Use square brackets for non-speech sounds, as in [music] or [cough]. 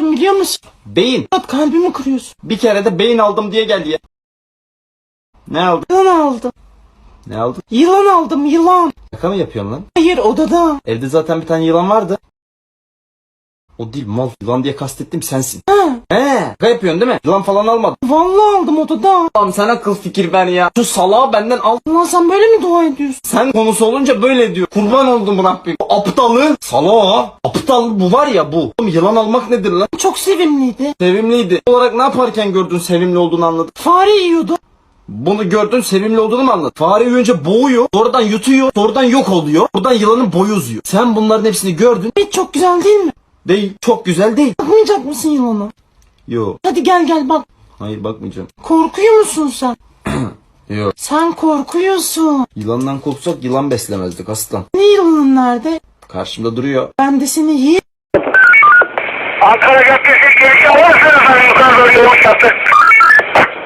aldım biliyor musun? Beyin. Murat kalbimi kırıyorsun. Bir kere de beyin aldım diye geldi ya. Ne aldın? Yılan aldım. Ne aldın? Yılan aldım yılan. Şaka mı yapıyorsun lan? Hayır odada. Evde zaten bir tane yılan vardı. O değil mal. Yılan diye kastettim sensin. Ha, He. Şaka yapıyorsun değil mi? Yılan falan almadın. vallahi aldım odada. Tamam sen akıl fikir ver ya. Şu salağı benden al. Ulan sen böyle mi dua ediyorsun? Sen konusu olunca böyle diyor. Kurban oldum Rabbim. Bu aptalı. Salağı. Aptal bu var ya bu. Oğlum yılan almak nedir lan? Çok sevimliydi. Sevimliydi. olarak ne yaparken gördün sevimli olduğunu anladın. Fare yiyordu. Bunu gördün sevimli olduğunu mu anladın? Fare önce boğuyor, sonradan yutuyor, sonradan yok oluyor. Buradan yılanın boyu uzuyor. Sen bunların hepsini gördün. Evet çok güzel değil mi? Değil, çok güzel değil. Bakmayacak mısın yılana? Yo, Hadi gel gel bak. hayır bakmayacağım. Korkuyor musun sen? [clears throat] Yo. Sen korkuyorsun. Yılandan korksak yılan beslemezdik aslan. Ne yılanın nerede? Karşımda duruyor. Ben de seni yiyeyim. Ankara Caddesi girişi alırsınız yukarı doğru yavaş yaptı.